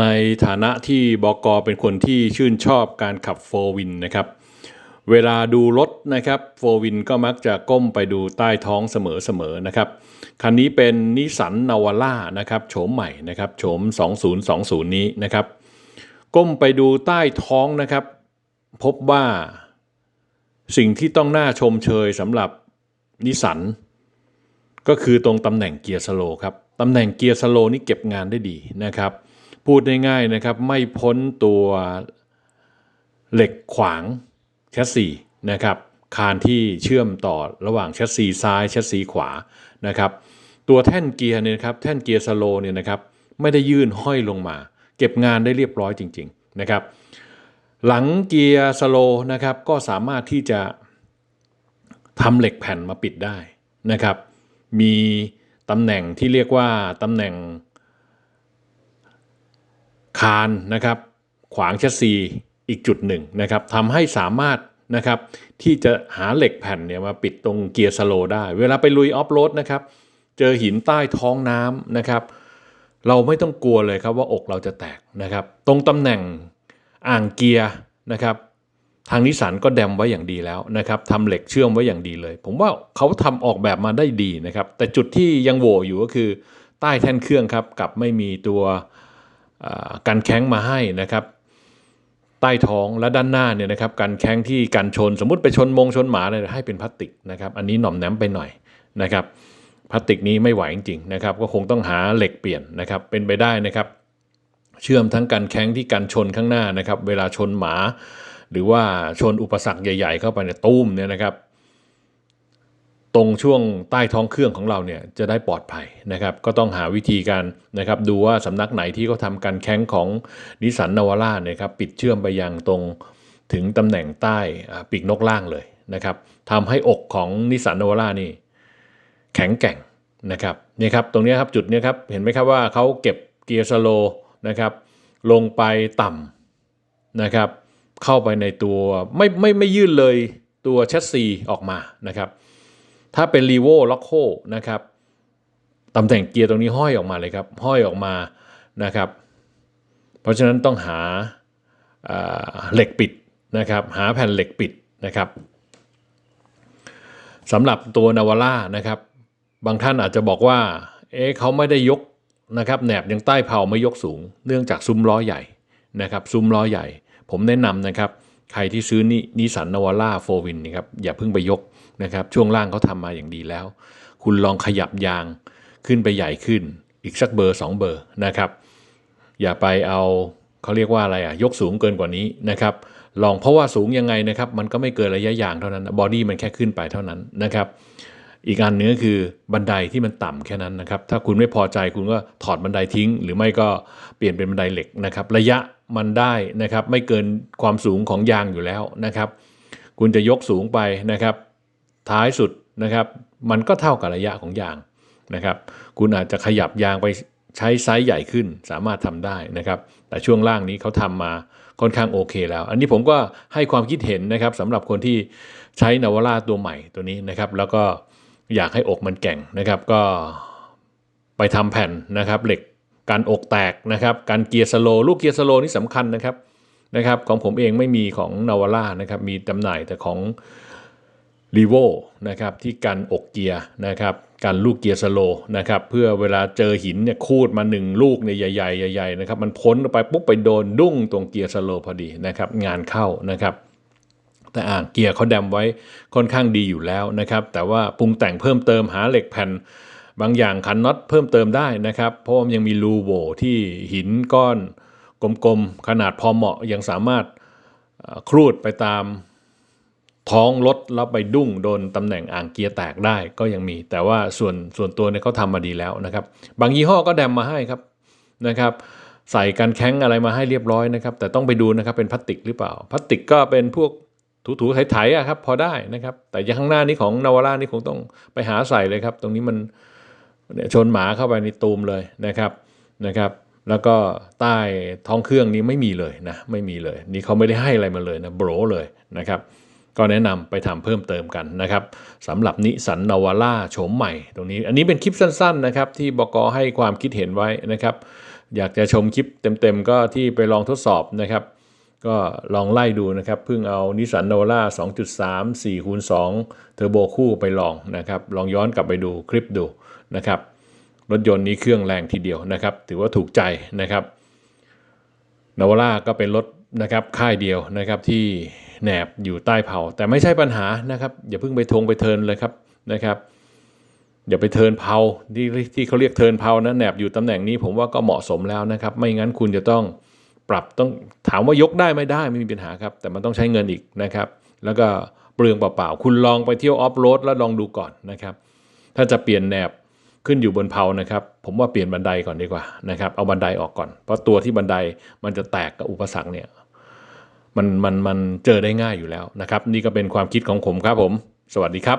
ในฐานะที่บกเป็นคนที่ชื่นชอบการขับโฟวินนะครับ เวลาดูรถนะครับโฟวินก็มักจะก้มไปดูใต้ท้องเสมอๆนะครับ คันนี้เป็นนิสสันนาวาร่านะครับโฉมใหม่นะครับโฉม 2020 นี้นะครับ ก้มไปดูใต้ท้องนะครับ พบว่าสิ่งที่ต้องน่าชมเชยสำหรับนิสสันก็คือตรงตำแหน่งเกียร์สโลครับตำแหน่งเกียร์สโลนี่เก็บงานได้ดีนะครับ พูดง่ายๆนะครับ ไม่พ้นตัวเหล็กขวางแชสซีนะครับคานที่เชื่อมต่อระหว่างแชสซีซ้ายแชสซีขวานะครับตัวแท่นเกียร์เนี่ยครับแท่นเกียร์สโลเนี่ยนะครับไม่ได้ยื่นห้อยลงมา เก็บงานได้เรียบร้อยจริง ๆนะครับ หลังเกียร์สโลนะครับก็สามารถที่จะทำเหล็กแผ่นมาปิดได้นะครับ มีตำแหน่งที่เรียกว่าตำแหน่ง คานนะครับขวางแชสซีอีกจุดหนึ่งนะครับทำให้สามารถนะครับที่จะหาเหล็กแผ่นเนี่ยมาปิดตรงเกียร์สโลได้ เวลาไปลุยออฟโรดนะครับเจอหินใต้ท้องน้ำนะครับ เราไม่ต้องกลัวเลยครับว่าอกเราจะแตกนะครับ ตรงตำแหน่งอ่างเกียร์นะครับ ทางนิสสันก็แดมไว้อย่างดีแล้วนะครับทำเหล็กเชื่อมไว้อย่างดีเลย ผมว่าเขาทำออกแบบมาได้ดีนะครับ แต่จุดที่ยังโหวอยู่ก็คือใต้แท่นเครื่องครับกับไม่มีตัว กันแข้งมาให้นะครับ ใต้ท้องและด้านหน้าเนี่ยนะครับกันแข้งที่กันชนสมมติไปชนมงชนหมาเลยให้เป็นพลาสติกนะครับ อันนี้หน่อมแนมไปหน่อยนะครับพลาสติกนี้ไม่ไหวจริงๆนะครับ ก็คงต้องหาเหล็กเปลี่ยนนะครับ เป็นไปได้นะครับ เชื่อมทั้งกันแข้งที่กันชนข้างหน้านะครับ เวลาชนหมา หรือว่าชนอุปสรรคใหญ่ ๆ เข้าไปในยตุ้มเนี่ยนะครับ ตรงช่วงใต้ท้องเครื่องของเราเนี่ยจะได้ปลอดภัยนะครับ ก็ต้องหาวิธีการนะครับดูว่าสำนักไหนที่เขาทำกันแข้งของนิสันนาวาร่าเนี่ยครับปิดเชื่อมไปยังตรงถึงตำแหน่งใต้ปีกนกล่างเลยนะครับทำให้อกของนิสันนาวาร่านี่แข็งแกร่งนะครับนี่ครับตรงนี้ครับจุดนี้ครับเห็นไหมครับว่าเขาเก็บเกียร์สโลนะครับลงไปต่ำนะครับเข้าไปในตัวไม่ไม่ไม่ยื่นเลยตัวแชสซีออกมานะครับ ถ้าเป็นรีโวล็อกโคนะครับตำแหน่งเกียร์ตรงนี้ห้อยออกมาเลยครับ ห้อยออกมานะครับ เพราะฉะนั้นต้องหาาเหล็กปิดนะครับ หาแผ่นเหล็กปิดนะครับสำหรับตัวนาวาร่านะครับ บางท่านอาจจะบอกว่า เอ๊ะเขาไม่ได้ยกนะครับแหนบยังใต้เผาไม่ยกสูง เนื่องจากซุ้มล้อใหญ่นะครับ ซุ้มล้อใหญ่ ผมแนะนำนะครับ ใครที่ซื้อนินิสันนวาร่าโฟวินนี่ครับอย่าเพิ่งไปยกนะครับ ช่วงล่างเขาทำมาอย่างดีแล้ว คุณลองขยับยางขึ้นไปใหญ่ขึ้น อีกสักเบอร์ 2 เบอร์นะครับ อย่าไปเอาเขาเรียกว่าอะไรอะยกสูงเกินกว่านี้นะครับ ลองเพราะว่าสูงยังไงนะครับ มันก็ไม่เกินระยะยางเท่านั้นบอดี้มันแค่ขึ้นไปเท่านั้นนะครับ อีกอันหนึงก็คือบันไดที่มันต่ำแค่นั้นนะครับ ถ้าคุณไม่พอใจคุณก็ถอดบันไดทิ้ง หรือไม่ก็เปลี่ยนเป็นบันไดเหล็กนะครับ ระยะ มันได้นะครับไม่เกินความสูงของยางอยู่แล้วนะครับ คุณจะยกสูงไปนะครับ ท้ายสุดนะครับ มันก็เท่ากับระยะของยางนะครับ คุณอาจจะขยับยางไปใช้ไซส์ใหญ่ขึ้นสามารถทำได้นะครับ แต่ช่วงล่างนี้เขาทำมาค่อนข้างโอเคแล้ว อันนี้ผมก็ให้ความคิดเห็นนะครับสำหรับคนที่ใช้นาวร่าตัวใหม่ตัวนี้นะครับ แล้วก็อยากให้อกมันแก่งนะครับ ก็ไปทำแผ่นนะครับ เหล็ก การอกแตกนะครับ การเกียร์สโลลูกเกียร์สโลนี่สำคัญนะครับนะครับของผมเองไม่มีของนาวาร่านะครับมีจำหน่ายแต่ของรีโวนะครับที่กันอกเกียร์นะครับกันลูกเกียร์สโลนะครับเพื่อเวลาเจอหินเนี่ยคูดมาหนึ่งลูกเนี่ยใหญ่ๆใหญ่ๆนะครับมันพ้นไปปุ๊บไปโดนดุ้งตรงเกียร์สโลพอดีนะครับงานเข้านะครับ แต่อ่างเกียร์เขาดมไว้ค่อนข้างดีอยู่แล้วนะครับแต่ว่าปรุงแต่งเพิ่มเติมหาเหล็กแผ่น บางอย่างขันน็อตเพิ่มเติมได้นะครับ เพราะว่ามันยังมีรูโหว่ที่หินก้อนกลมๆ ขนาดพอเหมาะยังสามารถครูดไปตามท้องรถแล้วไปดุ้งโดนตำแหน่งอ่างเกียร์แตกได้ก็ยังมี แต่ว่าส่วนส่วนตัวเนี่ยเขาทำมาดีแล้วนะครับ บางยี่ห้อก็แดมมาให้ครับนะครับ ใส่กันแข้งอะไรมาให้เรียบร้อยนะครับ แต่ต้องไปดูนะครับเป็นพลาสติกหรือเปล่า พลาสติกก็เป็นพวกถูๆไถๆอะครับพอได้นะครับ แต่ยังข้างหน้านี้ของนาวาร่านี่คงต้องไปหาใส่เลยครับ ตรงนี้มัน ชนหมาเข้าไปในตูมเลยนะครับนะครับ แล้วก็ใต้ท้องเครื่องนี้ไม่มีเลยนะไม่มีเลย นี่เขาไม่ได้ให้อะไรมาเลยนะโบรเลยนะครับก็แนะนำไปทำเพิ่มเติมกันนะครับสำหรับนิสันนาวาร่าโฉมใหม่ตรงนี้ อันนี้เป็นคลิปสั้นๆนะครับที่บกให้ความคิดเห็นไว้นะครับ อยากจะชมคลิปเต็มๆก็ที่ไปลองทดสอบนะครับ ก็ลองไล่ดูนะครับเพิ่งเอานิสสันโนล่า2.3 4คูณ2เทอร์โบคู่ไปลองนะครับลองย้อนกลับไปดูคลิปดูนะครับรถยนต์นี้เครื่องแรงทีเดียวนะครับ ถือว่าถูกใจนะครับนาวาร่าก็เป็นรถนะครับค่ายเดียวนะครับที่แหนบอยู่ใต้เผา แต่ไม่ใช่ปัญหานะครับ อย่าเพิ่งไปทงไปเทินเลยครับนะครับ อย่าไปเทินเผาที่ที่เขาเรียกเทินเผานะแหนบอยู่ตำแหน่งนี้ผมว่าก็เหมาะสมแล้วนะครับ ไม่งั้นคุณจะต้อง ปรับต้องถามว่ายกได้ไม่ได้ไม่มีปัญหาครับ แต่มันต้องใช้เงินอีกนะครับ แล้วก็เปลืองเปล่าๆ คุณลองไปเที่ยวออฟโรดแล้วลองดูก่อนนะครับ ถ้าจะเปลี่ยนแหนบขึ้นอยู่บนเผานะครับ ผมว่าเปลี่ยนบันไดก่อนดีกว่านะครับ เอาบันไดออกก่อน เพราะตัวที่บันไดมันจะแตกกับอุปสรรคเนี่ยมันมันมันเจอได้ง่ายอยู่แล้วนะครับ นี่ก็เป็นความคิดของผมครับผม สวัสดีครับ